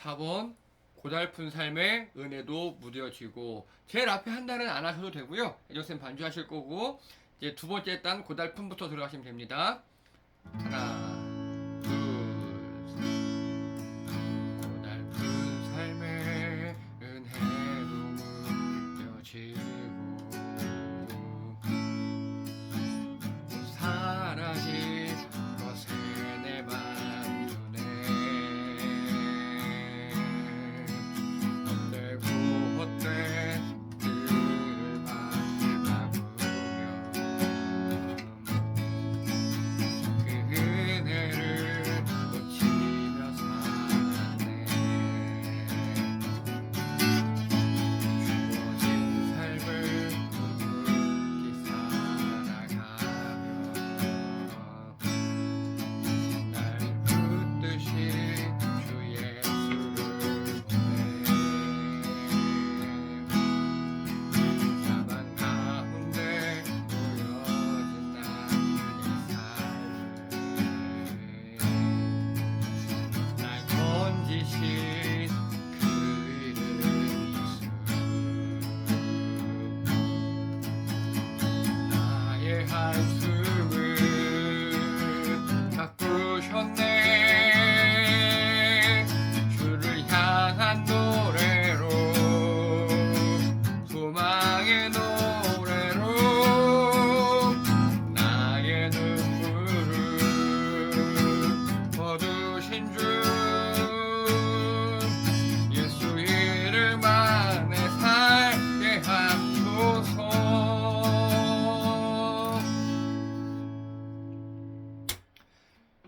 4번 고달픈 삶의 은혜도 무뎌지고 제일 앞에 한 단은 안 하셔도 되고요. 애정쌤 반주하실 거고 이제 두 번째 단 고달픔부터 들어가시면 됩니다. 하나, 나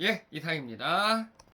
예, 이상입니다.